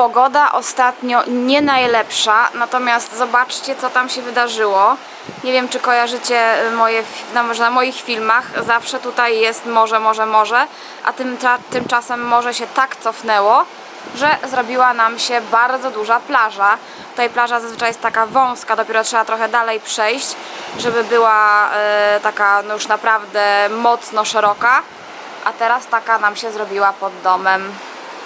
Pogoda ostatnio nie najlepsza, natomiast zobaczcie, co tam się wydarzyło. Nie wiem, czy kojarzycie y, moje, na, może na moich filmach, zawsze tutaj jest morze, morze, morze, a tym, tymczasem morze się tak cofnęło, że zrobiła nam się bardzo duża plaża. Tutaj plaża zazwyczaj jest taka wąska, dopiero trzeba trochę dalej przejść, żeby była e, taka no już naprawdę mocno szeroka, a teraz taka nam się zrobiła pod domem.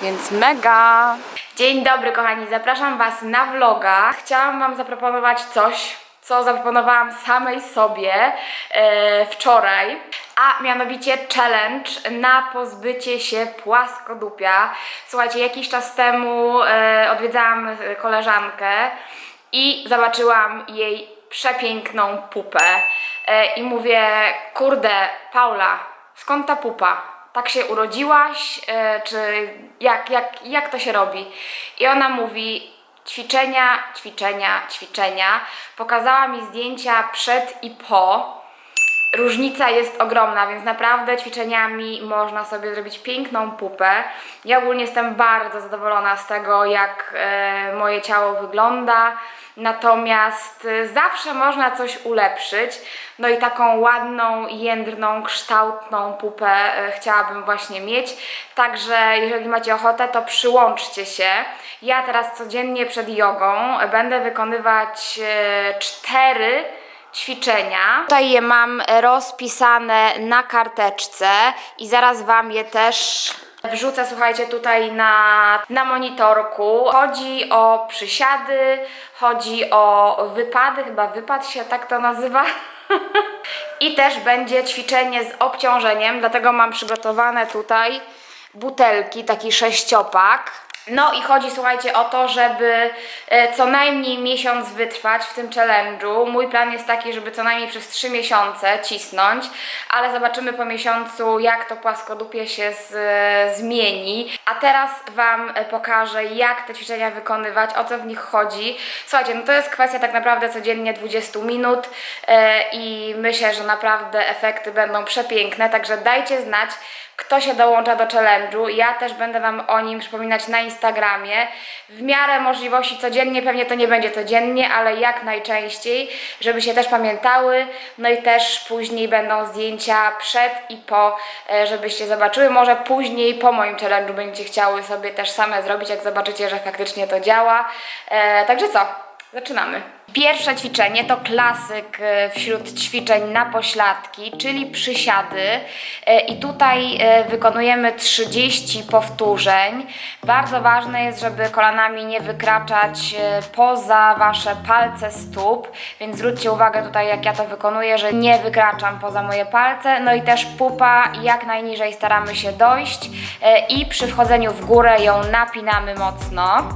Więc mega! Dzień dobry kochani, zapraszam Was na vloga. Chciałam Wam zaproponować coś, co zaproponowałam samej sobie e, wczoraj, a mianowicie challenge na pozbycie się płaskodupia. Słuchajcie, jakiś czas temu e, odwiedzałam koleżankę i zobaczyłam jej przepiękną pupę e, i mówię, kurde, Paula, skąd ta pupa? Tak się urodziłaś, e, czy jak, jak, jak to się robi? I ona mówi ćwiczenia, ćwiczenia, ćwiczenia. Pokazała mi zdjęcia przed i po. Różnica jest ogromna, więc naprawdę ćwiczeniami można sobie zrobić piękną pupę. Ja ogólnie jestem bardzo zadowolona z tego, jak e, moje ciało wygląda. Natomiast e, zawsze można coś ulepszyć. No i taką ładną, jędrną, kształtną pupę e, chciałabym właśnie mieć. Także jeżeli macie ochotę, to przyłączcie się. Ja teraz codziennie przed jogą będę wykonywać cztery ćwiczenia. Tutaj je mam rozpisane na karteczce i zaraz Wam je też wrzucę, słuchajcie, tutaj na, na monitorku. Chodzi o przysiady, chodzi o wypady, chyba wypad się tak to nazywa. I też będzie ćwiczenie z obciążeniem, dlatego mam przygotowane tutaj butelki, taki sześciopak. No i chodzi, słuchajcie, o to, żeby e, co najmniej miesiąc wytrwać w tym challenge'u. Mój plan jest taki, żeby co najmniej przez 3 miesiące cisnąć, ale zobaczymy po miesiącu, jak to płaskodupie się z, e, zmieni. A teraz Wam e, pokażę, jak te ćwiczenia wykonywać, o co w nich chodzi. Słuchajcie, no to jest kwestia tak naprawdę codziennie 20 minut e, i myślę, że naprawdę efekty będą przepiękne, także dajcie znać, kto się dołącza do challenge'u. Ja też będę Wam o nim przypominać na Instagramie. W miarę możliwości codziennie, pewnie to nie będzie codziennie, ale jak najczęściej, żeby się też pamiętały. No i też później będą zdjęcia przed i po, e, żebyście zobaczyły. Może później po moim challenge'u będziecie chciały sobie też same zrobić, jak zobaczycie, że faktycznie to działa. E, także co? Zaczynamy. Pierwsze ćwiczenie to klasyk e, wśród ćwiczeń na pośladki, czyli przysiady. E, I tutaj e, wykonujemy 30 powtórzeń. Bardzo ważne jest, żeby kolanami nie wykraczać poza Wasze palce stóp, więc zwróćcie uwagę tutaj, jak ja to wykonuję, że nie wykraczam poza moje palce. No i też pupa jak najniżej staramy się dojść i przy wchodzeniu w górę ją napinamy mocno.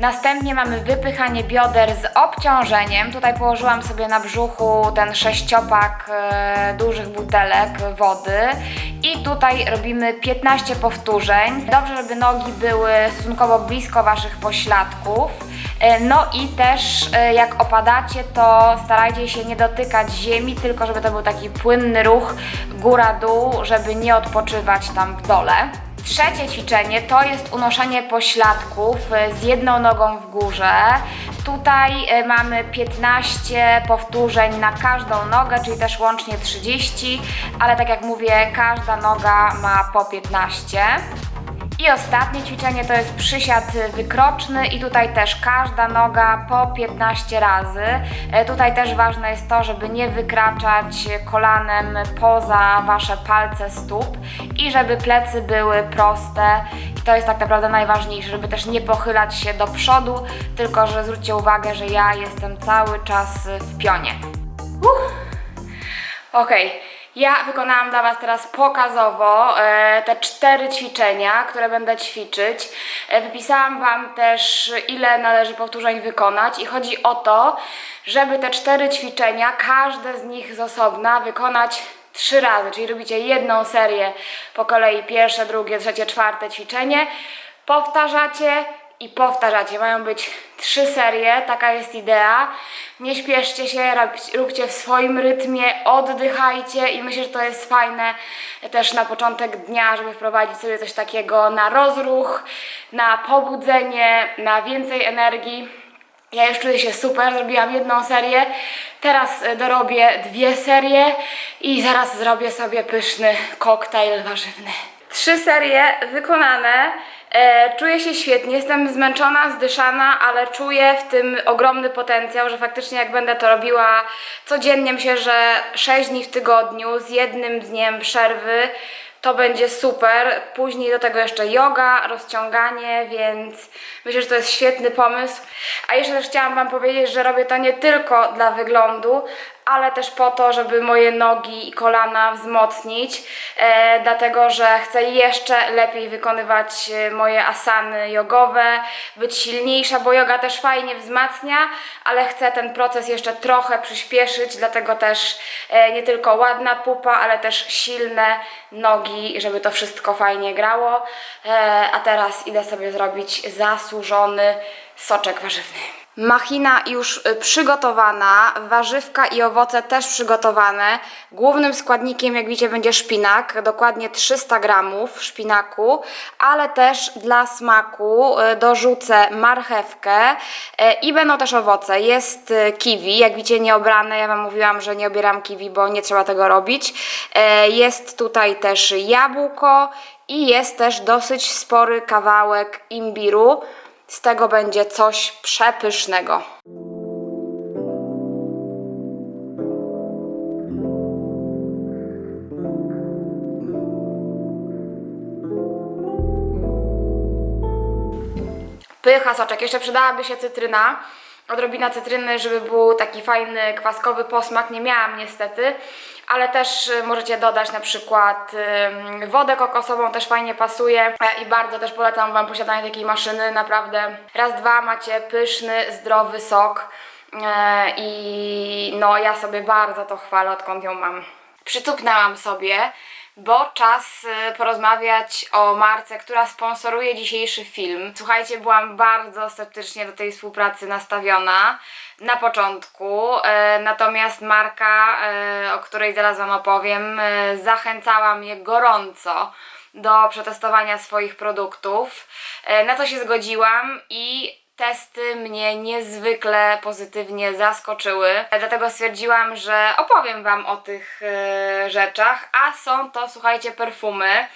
Następnie mamy wypychanie bioder z obciążeniem. Tutaj położyłam sobie na brzuchu ten sześciopak e, dużych butelek wody i tutaj robimy 15 powtórzeń. Dobrze, żeby nogi były stosunkowo blisko Waszych pośladków. E, no i też e, jak opadacie, to starajcie się nie dotykać ziemi, tylko żeby to był taki płynny ruch góra-dół, żeby nie odpoczywać tam w dole. Trzecie ćwiczenie to jest unoszenie pośladków e, z jedną nogą w górze. Tutaj e, mamy 15 powtórzeń na każdą nogę, czyli też łącznie 30, ale tak jak mówię, każda noga ma po 15. I ostatnie ćwiczenie to jest przysiad wykroczny i tutaj też każda noga po 15 razy. E, Tutaj też ważne jest to, żeby nie wykraczać kolanem poza Wasze palce stóp i żeby plecy były proste. I to jest tak naprawdę najważniejsze, żeby też nie pochylać się do przodu, tylko że zwróćcie uwagę, że ja jestem cały czas w pionie. Uff. Okej, ja wykonałam dla Was teraz pokazowo e, te cztery ćwiczenia, które będę ćwiczyć. E, wypisałam Wam też, ile należy powtórzeń wykonać, i chodzi o to, żeby te cztery ćwiczenia, każde z nich z osobna, wykonać trzy razy, czyli robicie jedną serię po kolei, pierwsze, drugie, trzecie, czwarte ćwiczenie, powtarzacie i powtarzacie. Mają być trzy serie, taka jest idea. Nie śpieszcie się, róbcie w swoim rytmie, oddychajcie i myślę, że to jest fajne też na początek dnia, żeby wprowadzić sobie coś takiego na rozruch, na pobudzenie, na więcej energii. Ja już czuję się super, zrobiłam jedną serię, teraz e, dorobię dwie serie i zaraz zrobię sobie pyszny koktajl warzywny. Trzy serie wykonane. E, czuję się świetnie, jestem zmęczona, zdyszana, ale czuję w tym ogromny potencjał, że faktycznie jak będę to robiła codziennie, myślę, że 6 dni w tygodniu z jednym dniem przerwy, to będzie super. Później do tego jeszcze yoga, rozciąganie, więc myślę, że to jest świetny pomysł. A jeszcze też chciałam Wam powiedzieć, że robię to nie tylko dla wyglądu, ale też po to, żeby moje nogi i kolana wzmocnić, e, dlatego że chcę jeszcze lepiej wykonywać e, moje asany jogowe, być silniejsza, bo yoga też fajnie wzmacnia, ale chcę ten proces jeszcze trochę przyspieszyć, dlatego też e, nie tylko ładna pupa, ale też silne nogi, żeby to wszystko fajnie grało. E, a teraz idę sobie zrobić zasłużony soczek warzywny. Machina już y, przygotowana, warzywka i owoce też przygotowane. Głównym składnikiem, jak widzicie, będzie szpinak, dokładnie 300 gramów szpinaku, ale też dla smaku y, dorzucę marchewkę y, i będą też owoce. Jest kiwi, jak widzicie, nieobrane. Ja Wam mówiłam, że nie obieram kiwi, bo nie trzeba tego robić. E, Jest tutaj też jabłko i jest też dosyć spory kawałek imbiru. Z tego będzie coś przepysznego. Pycha soczek. Jeszcze przydałaby się cytryna. Odrobina cytryny, żeby był taki fajny, kwaskowy posmak. Nie miałam niestety, ale też y, możecie dodać na przykład wodę kokosową, też fajnie pasuje. E, I bardzo też polecam Wam posiadanie takiej maszyny. Naprawdę raz, dwa macie pyszny, zdrowy sok. E, I no, ja sobie bardzo to chwalę, odkąd ją mam. Przytupnęłam sobie, bo czas y, porozmawiać o marce, która sponsoruje dzisiejszy film. Słuchajcie, byłam bardzo sceptycznie do tej współpracy nastawiona na początku, e, natomiast marka, e, o której zaraz Wam opowiem, e, zachęcała mnie gorąco do przetestowania swoich produktów, na co się zgodziłam i testy mnie niezwykle pozytywnie zaskoczyły. Dlatego stwierdziłam, że opowiem Wam o tych e, rzeczach. A są to, słuchajcie, perfumy.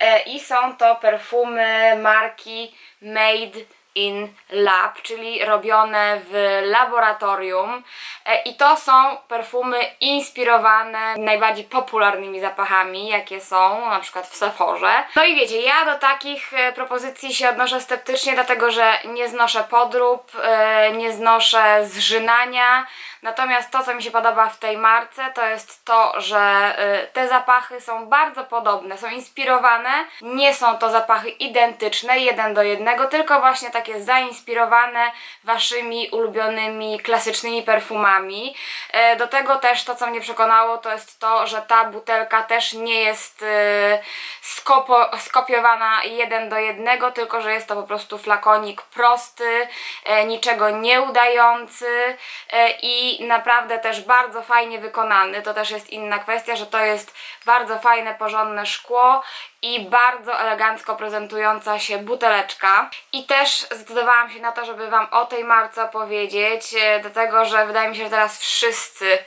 E, I są to perfumy marki Made in Lab, czyli robione w laboratorium. E, I to są perfumy inspirowane najbardziej popularnymi zapachami, jakie są na przykład w Sephorze. No i wiecie, ja do takich e, propozycji się odnoszę sceptycznie, dlatego że nie znoszę podrób, e, nie znoszę zżynania. Natomiast to, co mi się podoba w tej marce, to jest to, że e, te zapachy są bardzo podobne, są inspirowane. Nie są to zapachy identyczne, jeden do jednego, tylko właśnie takie zainspirowane waszymi ulubionymi klasycznymi perfumami. E, Do tego też to, co mnie przekonało, to jest to, że ta butelka też nie jest e, skopo, skopiowana jeden do jednego, tylko że jest to po prostu flakonik prosty, e, niczego nie udający e, i naprawdę też bardzo fajnie wykonany. To też jest inna kwestia, że to jest bardzo fajne, porządne szkło i bardzo elegancko prezentująca się buteleczka. I też zdecydowałam się na to, żeby Wam o tej marce opowiedzieć, e, dlatego że wydaje mi się, że teraz wszyscy,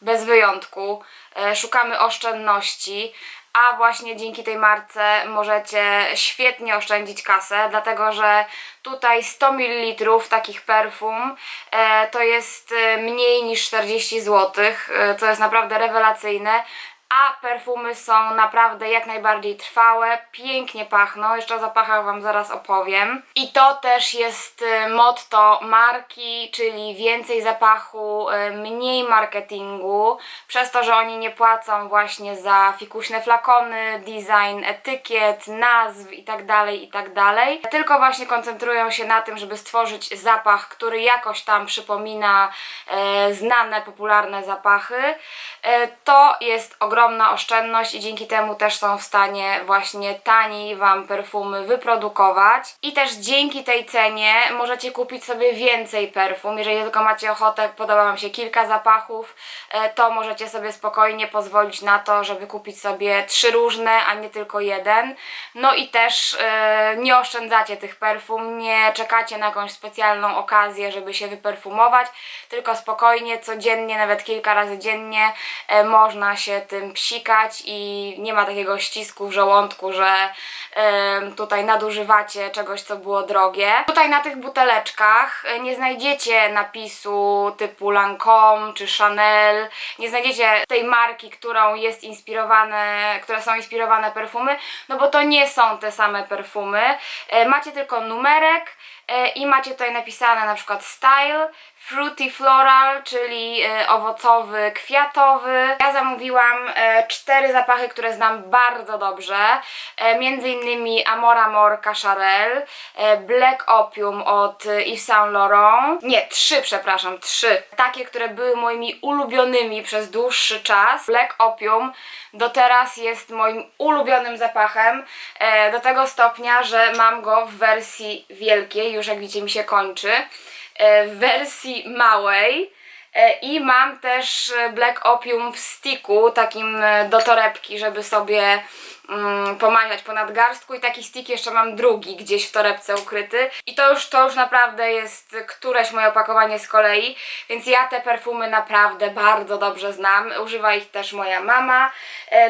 bez wyjątku, e, szukamy oszczędności. A właśnie dzięki tej marce możecie świetnie oszczędzić kasę, dlatego że tutaj 100 ml takich perfum e, to jest e, mniej niż 40 zł, e, co jest naprawdę rewelacyjne a perfumy są naprawdę jak najbardziej trwałe, pięknie pachną, jeszcze o zapachach Wam zaraz opowiem. I to też jest y, motto marki, czyli więcej zapachu, y, mniej marketingu, przez to, że oni nie płacą właśnie za fikuśne flakony, design etykiet, nazw itd., itd., tylko właśnie koncentrują się na tym, żeby stworzyć zapach, który jakoś tam przypomina e, znane, popularne zapachy. E, to jest ogromny ogromna oszczędność i dzięki temu też są w stanie właśnie taniej Wam perfumy wyprodukować. I też dzięki tej cenie możecie kupić sobie więcej perfum. Jeżeli tylko macie ochotę, podoba Wam się kilka zapachów, e, to możecie sobie spokojnie pozwolić na to, żeby kupić sobie trzy różne, a nie tylko jeden. No i też e, nie oszczędzacie tych perfum, nie czekacie na jakąś specjalną okazję, żeby się wyperfumować, tylko spokojnie, codziennie, nawet kilka razy dziennie e, można się tym psikać i nie ma takiego ścisku w żołądku, że e, tutaj nadużywacie czegoś, co było drogie. Tutaj na tych buteleczkach e, nie znajdziecie napisu typu Lancome czy Chanel, nie znajdziecie tej marki, którą jest inspirowane, które są inspirowane perfumy, no bo to nie są te same perfumy. E, Macie tylko numerek i macie tutaj napisane na przykład style, fruity floral, czyli e, owocowy, kwiatowy. Ja zamówiłam e, cztery zapachy, które znam bardzo dobrze, e, między innymi Amor Amor Cacharel, e, Black Opium od e, Yves Saint Laurent, nie, trzy przepraszam, trzy, takie, które były moimi ulubionymi przez dłuższy czas. Black Opium do teraz jest moim ulubionym zapachem, e, do tego stopnia, że mam go w wersji wielkiej, już jak widzicie mi się kończy, e, w wersji małej. E, I mam też e, Black Opium w sticku, takim e, do torebki, żeby sobie mm, pomaziać po nadgarstku. I taki stick jeszcze mam drugi gdzieś w torebce ukryty. I to już, to już naprawdę jest któreś moje opakowanie z kolei, więc ja te perfumy naprawdę bardzo dobrze znam, używa ich też moja mama.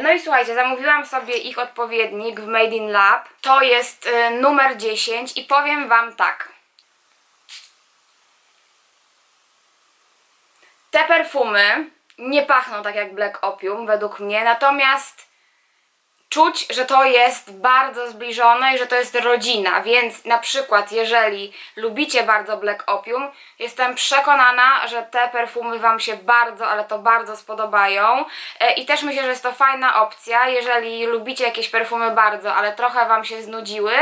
No i słuchajcie, zamówiłam sobie ich odpowiednik w Made in Lab, to jest numer 10 i powiem Wam tak. Te perfumy nie pachną tak jak Black Opium według mnie, natomiast czuć, że to jest bardzo zbliżone i że to jest rodzina, więc na przykład jeżeli lubicie bardzo Black Opium, jestem przekonana, że te perfumy Wam się bardzo, ale to bardzo spodobają. E, i też myślę, że jest to fajna opcja, jeżeli lubicie jakieś perfumy bardzo, ale trochę Wam się znudziły,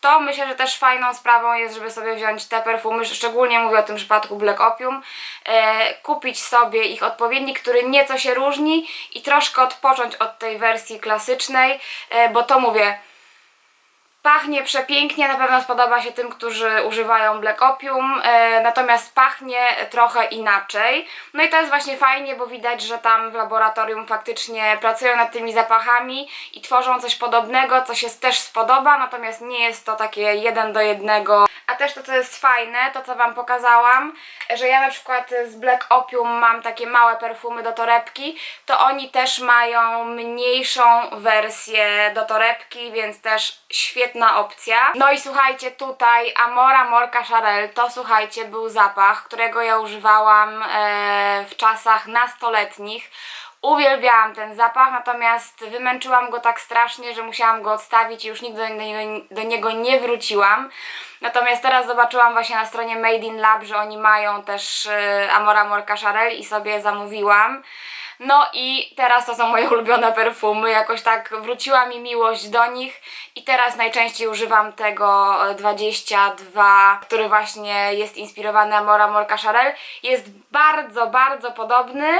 to myślę, że też fajną sprawą jest, żeby sobie wziąć te perfumy, szczególnie mówię o tym przypadku Black Opium, e, kupić sobie ich odpowiednik, który nieco się różni i troszkę odpocząć od tej wersji klasycznej, e, bo to mówię, Pachnie przepięknie, na pewno spodoba się tym, którzy używają Black Opium, e, natomiast pachnie trochę inaczej. No i to jest właśnie fajnie, bo widać, że tam w laboratorium faktycznie pracują nad tymi zapachami i tworzą coś podobnego, co się też spodoba, natomiast nie jest to takie jeden do jednego. A też to, co jest fajne, to co Wam pokazałam, że ja na przykład z Black Opium mam takie małe perfumy do torebki, to oni też mają mniejszą wersję do torebki, więc też świetna opcja. No i słuchajcie, tutaj Amora Morka Charel, to słuchajcie, był zapach, którego ja używałam e, w czasach nastoletnich. Uwielbiałam ten zapach, natomiast wymęczyłam go tak strasznie, że musiałam go odstawić i już nigdy do niego, do niego nie wróciłam. Natomiast teraz zobaczyłam właśnie na stronie Made in Lab, że oni mają też e, Amora Morka Charel i sobie zamówiłam. No i teraz to są moje ulubione perfumy, jakoś tak wróciła mi miłość do nich i teraz najczęściej używam tego e, 22, który właśnie jest inspirowany Amora Morka Charel. Jest bardzo, bardzo podobny.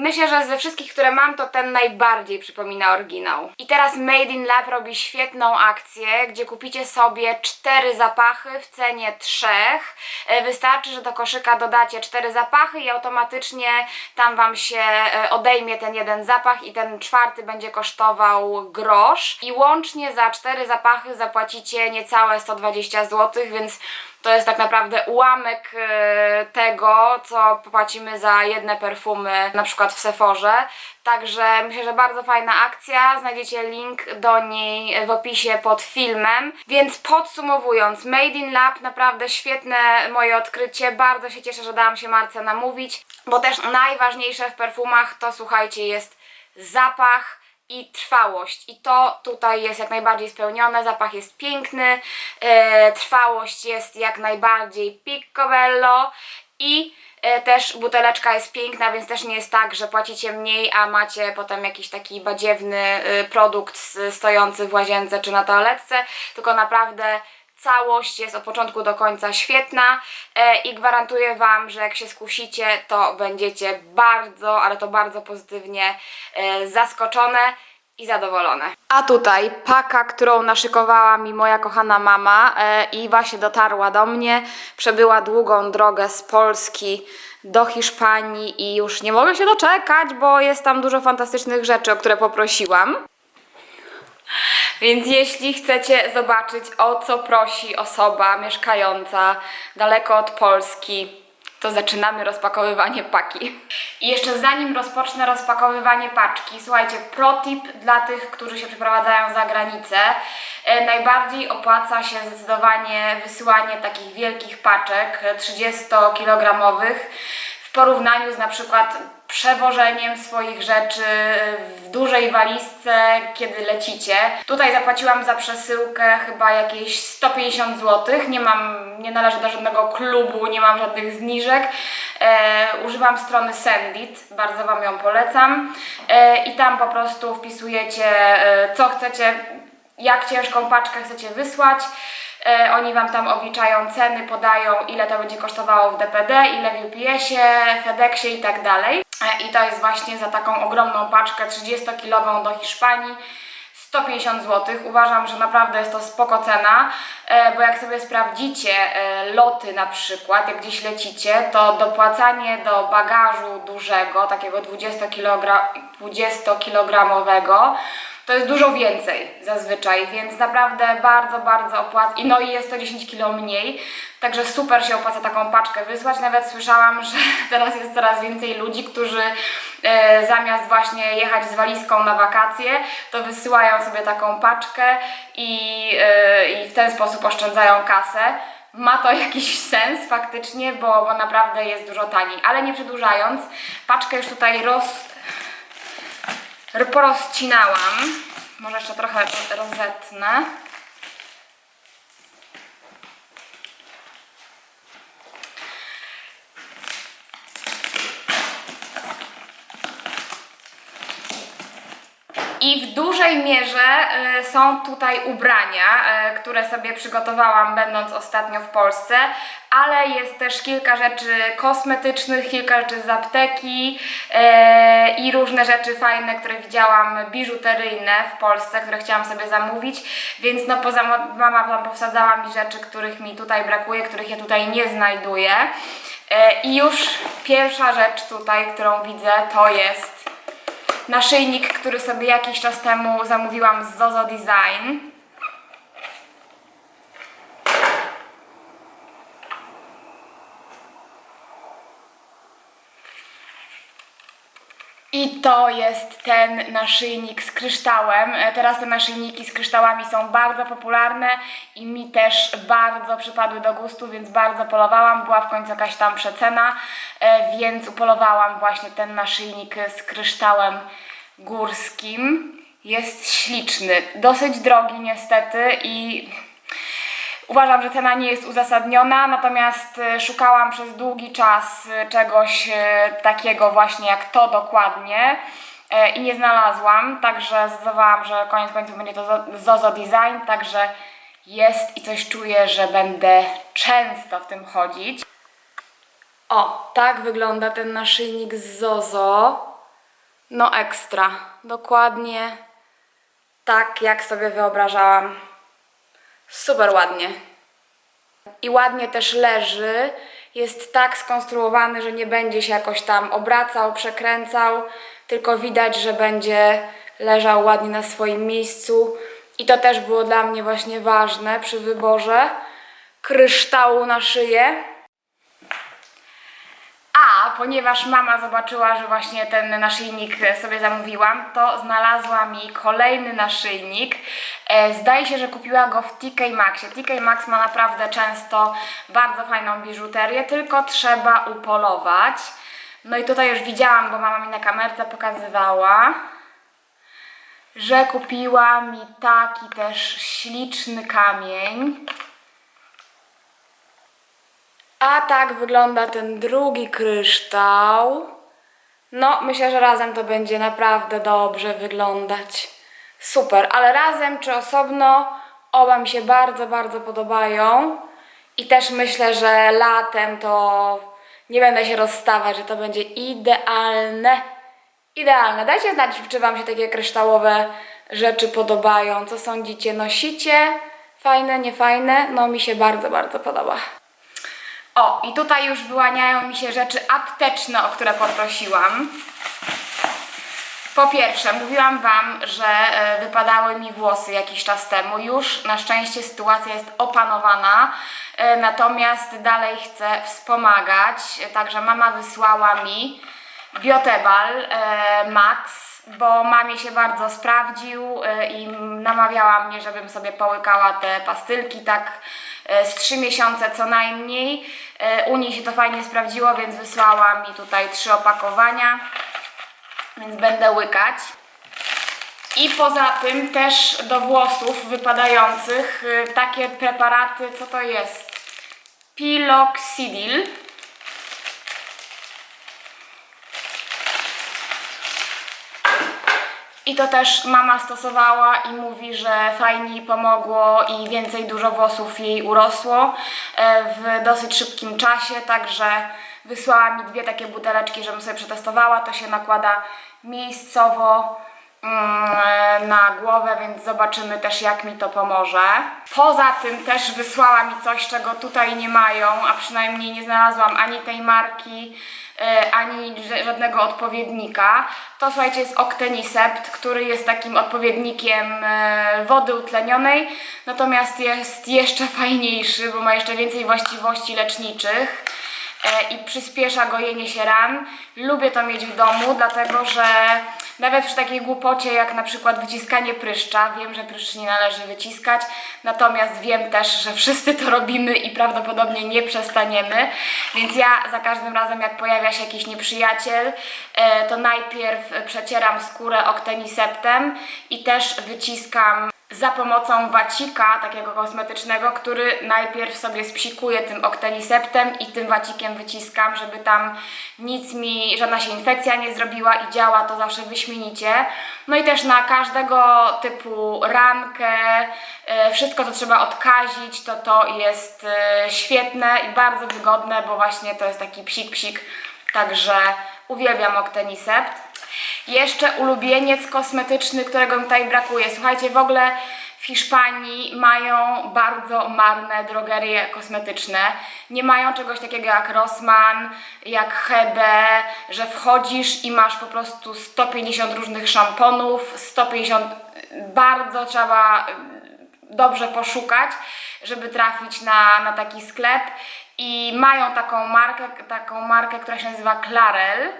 Myślę, że ze wszystkich, które mam, to ten najbardziej przypomina oryginał. I teraz Made in Lab robi świetną akcję, gdzie kupicie sobie cztery zapachy w cenie trzech. E, Wystarczy, że do koszyka dodacie cztery zapachy i automatycznie tam Wam się e, odejmie ten jeden zapach i ten czwarty będzie kosztował grosz. I łącznie za cztery zapachy zapłacicie niecałe 120 zł, więc to jest tak naprawdę ułamek e, tego, co popłacimy za jedne perfumy, na przykład w Sephorze. Także myślę, że bardzo fajna akcja. Znajdziecie link do niej w opisie pod filmem. Więc podsumowując, Made in Lab naprawdę świetne moje odkrycie. Bardzo się cieszę, że dałam się Marce namówić, bo też najważniejsze w perfumach to słuchajcie jest zapach i trwałość. I to tutaj jest jak najbardziej spełnione. Zapach jest piękny, e, trwałość jest jak najbardziej piccobello i e, też buteleczka jest piękna, więc też nie jest tak, że płacicie mniej, a macie potem jakiś taki badziewny e, produkt stojący w łazience czy na toaletce, tylko naprawdę Całość jest od początku do końca świetna e, i gwarantuję Wam, że jak się skusicie, to będziecie bardzo, ale to bardzo pozytywnie e, zaskoczone i zadowolone. A tutaj paka, którą naszykowała mi moja kochana mama e, i właśnie dotarła do mnie. Przebyła długą drogę z Polski do Hiszpanii i już nie mogę się doczekać, bo jest tam dużo fantastycznych rzeczy, o które poprosiłam. Więc jeśli chcecie zobaczyć, o co prosi osoba mieszkająca daleko od Polski, to zaczynamy rozpakowywanie paki. I jeszcze zanim rozpocznę rozpakowywanie paczki, słuchajcie, protip dla tych, którzy się przeprowadzają za granicę. E, najbardziej opłaca się zdecydowanie wysyłanie takich wielkich paczek e, 30-kilogramowych w porównaniu z na przykład przewożeniem swoich rzeczy w dużej walizce, kiedy lecicie. Tutaj zapłaciłam za przesyłkę chyba jakieś 150 zł. Nie mam, nie należę do żadnego klubu, nie mam żadnych zniżek. E, używam strony Sendit, bardzo Wam ją polecam. E, I tam po prostu wpisujecie, e, co chcecie, jak ciężką paczkę chcecie wysłać. E, oni Wam tam obliczają ceny, podają ile to będzie kosztowało w DPD, ile w UPS-ie, FedExie i tak dalej. E, I to jest właśnie za taką ogromną paczkę 30-kilową do Hiszpanii. 150 zł. Uważam, że naprawdę jest to spoko cena, e, bo jak sobie sprawdzicie e, loty na przykład, jak gdzieś lecicie, to dopłacanie do bagażu dużego, takiego 20-kilogramowego, to jest dużo więcej zazwyczaj, więc naprawdę bardzo, bardzo opłaca. I no i jest to 10 kg mniej, także super się opłaca taką paczkę wysłać. Nawet słyszałam, że teraz jest coraz więcej ludzi, którzy e, zamiast właśnie jechać z walizką na wakacje, to wysyłają sobie taką paczkę i, e, i w ten sposób oszczędzają kasę. Ma to jakiś sens faktycznie, bo, bo naprawdę jest dużo taniej. Ale nie przedłużając, paczkę już tutaj roz, porozcinałam. Może jeszcze trochę rozetnę. I w dużej mierze y, są tutaj ubrania, y, które sobie przygotowałam będąc ostatnio w Polsce, ale jest też kilka rzeczy kosmetycznych, kilka rzeczy z apteki y, i różne rzeczy fajne, które widziałam, biżuteryjne w Polsce, które chciałam sobie zamówić, więc no poza mama tam powsadzała mi rzeczy, których mi tutaj brakuje, których ja tutaj nie znajduję. I już pierwsza rzecz tutaj, którą widzę, to jest naszyjnik, który sobie jakiś czas temu zamówiłam z Zozo Design. I to jest ten naszyjnik z kryształem. E, Teraz te naszyjniki z kryształami są bardzo popularne i mi też bardzo przypadły do gustu, więc bardzo polowałam. Była w końcu jakaś tam przecena, e, więc upolowałam właśnie ten naszyjnik z kryształem górskim. Jest śliczny, dosyć drogi niestety i Uważam, że cena nie jest uzasadniona, natomiast e, szukałam przez długi czas e, czegoś e, takiego właśnie jak to dokładnie i nie znalazłam, także zdecydowałam, że koniec końców będzie to Zo- Zozo Design, także jest i coś czuję, że będę często w tym chodzić. O, tak wygląda ten naszyjnik z Zozo. No ekstra, dokładnie tak jak sobie wyobrażałam. Super ładnie. I ładnie też leży. Jest tak skonstruowany, że nie będzie się jakoś tam obracał, przekręcał, tylko widać, że będzie leżał ładnie na swoim miejscu. I to też było dla mnie właśnie ważne przy wyborze kryształu na szyję. A ponieważ mama zobaczyła, że właśnie ten naszyjnik sobie zamówiłam, to znalazła mi kolejny naszyjnik. E, Zdaje się, że kupiła go w TK Maxie. TK Maxx ma naprawdę często bardzo fajną biżuterię, tylko trzeba upolować. No i tutaj już widziałam, bo mama mi na kamerce pokazywała, że kupiła mi taki też śliczny kamień. A tak wygląda ten drugi kryształ. No, myślę, że razem to będzie naprawdę dobrze wyglądać. Super, ale razem czy osobno Oba mi się bardzo, bardzo podobają. I też myślę, że latem to nie będę się rozstawać, że to będzie idealne. Idealne. Dajcie znać, czy Wam się takie kryształowe rzeczy podobają. Co sądzicie? Nosicie? Fajne, niefajne? No mi się bardzo, bardzo podoba. O, i tutaj już wyłaniają mi się rzeczy apteczne, o które poprosiłam. Po pierwsze, mówiłam Wam, że e, wypadały mi włosy jakiś czas temu. Już na szczęście sytuacja jest opanowana, e, natomiast dalej chcę wspomagać. E, Także mama wysłała mi Biotebal Max, bo mamie się bardzo sprawdził i namawiała mnie, żebym sobie połykała te pastylki tak z 3 miesiące co najmniej. E, U niej się to fajnie sprawdziło, więc wysłała mi tutaj trzy opakowania więc będę łykać. I poza tym też do włosów wypadających y, takie preparaty, co to jest? Piloxidil. I to też mama stosowała i mówi, że fajnie pomogło i więcej dużo włosów jej urosło e, w dosyć szybkim czasie, także wysłała mi dwie takie buteleczki, żebym sobie przetestowała. To się nakłada miejscowo mm, na głowę, więc zobaczymy też jak mi to pomoże. Poza tym też wysłała mi coś, czego tutaj nie mają, a przynajmniej nie znalazłam ani tej marki, e, ani ż- żadnego odpowiednika. To słuchajcie jest Octenisept, który jest takim odpowiednikiem e, wody utlenionej, natomiast jest jeszcze fajniejszy, bo ma jeszcze więcej właściwości leczniczych e, i przyspiesza gojenie się ran. Lubię to mieć w domu, dlatego że nawet przy takiej głupocie jak na przykład wyciskanie pryszcza, wiem, że pryszczy nie należy wyciskać, natomiast wiem też, że wszyscy to robimy i prawdopodobnie nie przestaniemy, więc ja za każdym razem jak pojawia się jakiś nieprzyjaciel, e, to najpierw przecieram skórę okteniseptem i też wyciskam za pomocą wacika, takiego kosmetycznego, który najpierw sobie spsikuję tym okteniseptem i tym wacikiem wyciskam, żeby tam nic mi, żadna się infekcja nie zrobiła i działa to zawsze wyśmienicie. No i też na każdego typu rankę, e, wszystko co trzeba odkazić, to to jest e, świetne i bardzo wygodne, bo właśnie to jest taki psik-psik, także uwielbiam oktenisept. Jeszcze ulubieniec kosmetyczny, którego mi tutaj brakuje. Słuchajcie, w ogóle w Hiszpanii mają bardzo marne drogerie kosmetyczne. Nie mają czegoś takiego jak Rossmann, jak Hebe, że wchodzisz i masz po prostu 150 różnych szamponów, 150 bardzo trzeba dobrze poszukać, żeby trafić na, na taki sklep. I mają taką markę, taką markę, która się nazywa Clarel.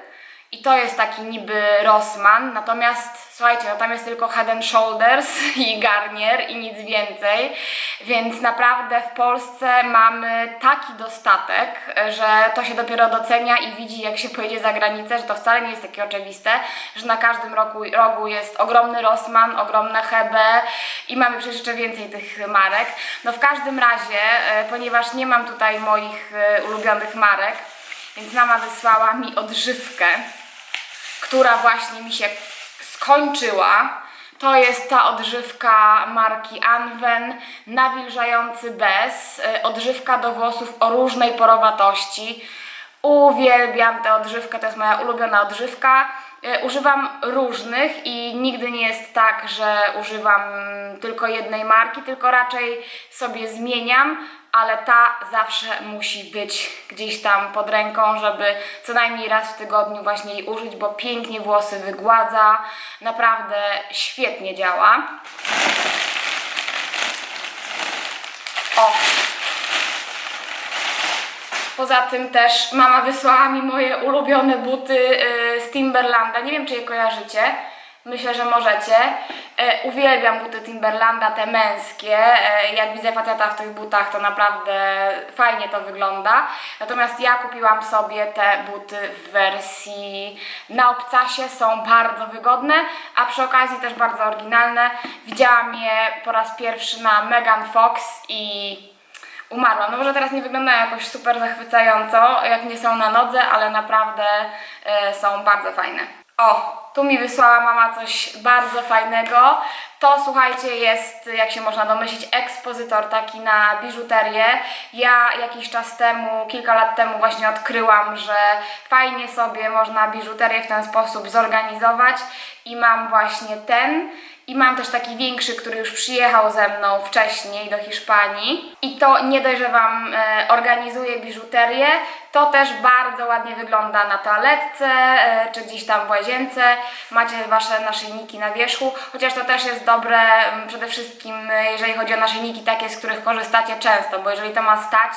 I to jest taki niby Rossmann, natomiast słuchajcie, no tam jest tylko Head and Shoulders i Garnier i nic więcej, więc naprawdę w Polsce mamy taki dostatek, że to się dopiero docenia i widzi jak się pojedzie za granicę, że to wcale nie jest takie oczywiste, że na każdym rogu, rogu jest ogromny Rossmann, ogromne Hebe i mamy przecież jeszcze więcej tych marek. No w każdym razie, e, ponieważ nie mam tutaj moich e, ulubionych marek, więc mama wysłała mi odżywkę, która właśnie mi się skończyła. To jest ta odżywka marki Anwen, nawilżający bez, y, odżywka do włosów o różnej porowatości. Uwielbiam tę odżywkę, to jest moja ulubiona odżywka. Y, Używam różnych i nigdy nie jest tak, że używam tylko jednej marki, tylko raczej sobie zmieniam, ale ta zawsze musi być gdzieś tam pod ręką, żeby co najmniej raz w tygodniu właśnie jej użyć, bo pięknie włosy wygładza, naprawdę świetnie działa. O, Poza tym też mama wysłała mi moje ulubione buty y, z Timberlanda. Nie wiem, czy je kojarzycie. Myślę, że możecie. E, uwielbiam buty Timberlanda, te męskie. E, jak widzę faceta w tych butach, to naprawdę fajnie to wygląda. Natomiast ja kupiłam sobie te buty w wersji na obcasie. Są bardzo wygodne, a przy okazji też bardzo oryginalne. Widziałam je po raz pierwszy na Megan Fox i umarłam. No może teraz nie wyglądają jakoś super zachwycająco, jak nie są na nodze, ale naprawdę e, są bardzo fajne. O, tu mi wysłała mama coś bardzo fajnego. To słuchajcie, jest, jak się można domyślić, ekspozytor taki na biżuterię. Ja jakiś czas temu, kilka lat temu właśnie odkryłam, że fajnie sobie można biżuterię w ten sposób zorganizować i mam właśnie ten. I mam też taki większy, który już przyjechał ze mną wcześniej do Hiszpanii. I to nie dość, że Wam e, organizuje biżuterię, to też bardzo ładnie wygląda na toaletce e, czy gdzieś tam w łazience. Macie Wasze naszyjniki na wierzchu, chociaż to też jest dobre m, przede wszystkim, e, jeżeli chodzi o naszyjniki takie, z których korzystacie często, bo jeżeli to ma stać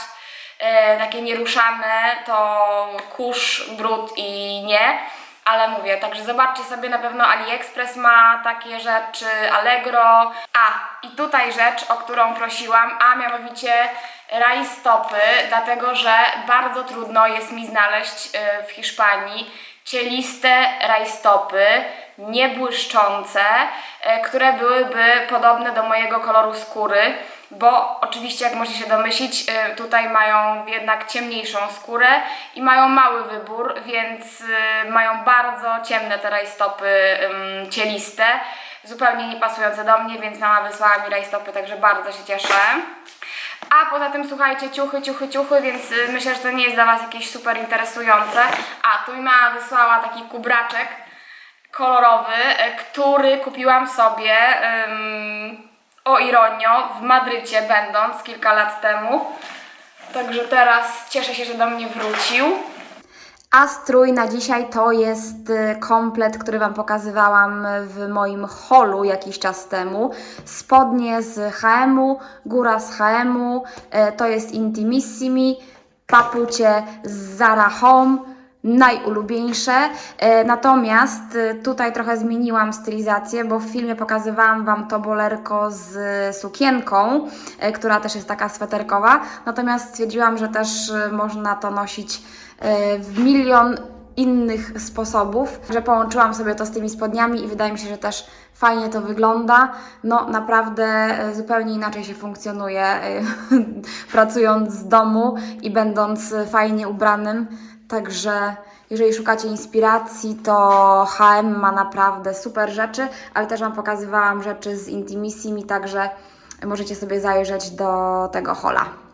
e, takie nieruszane, to kurz, brud i nie. Ale mówię, także zobaczcie sobie na pewno AliExpress ma takie rzeczy, Allegro. A, i tutaj rzecz, o którą prosiłam, a mianowicie rajstopy, dlatego że bardzo trudno jest mi znaleźć y, w Hiszpanii cieliste rajstopy, niebłyszczące, y, które byłyby podobne do mojego koloru skóry, bo oczywiście, jak możecie się domyślić, y, tutaj mają jednak ciemniejszą skórę i mają mały wybór, więc y, mają bardzo ciemne te rajstopy cieliste, zupełnie nie pasujące do mnie, więc mama wysłała mi rajstopy, także bardzo się cieszę. A poza tym słuchajcie, ciuchy, ciuchy, ciuchy, więc y, myślę, że to nie jest dla Was jakieś super interesujące. A tu mi mama wysłała taki kubraczek kolorowy, y, który kupiłam sobie o ironio w Madrycie będąc kilka lat temu. Także teraz cieszę się, że do mnie wrócił. A strój na dzisiaj to jest y, komplet, który Wam pokazywałam w moim holu jakiś czas temu. Spodnie z H&M-u, góra z H&M-u, y, to jest Intimissimi, papucie z Zara Home, najulubieńsze. E, Natomiast y, tutaj trochę zmieniłam stylizację, bo w filmie pokazywałam Wam to bolerko z sukienką, e, która też jest taka sweterkowa. Natomiast stwierdziłam, że też można to nosić e, w milion innych sposobów, że połączyłam sobie to z tymi spodniami i wydaje mi się, że też fajnie to wygląda. No naprawdę e, zupełnie inaczej się funkcjonuje e, pracując z domu i będąc e, fajnie ubranym. Także jeżeli szukacie inspiracji, to H&M ma naprawdę super rzeczy, ale też Wam pokazywałam rzeczy z Intimissimi, także możecie sobie zajrzeć do tego hola.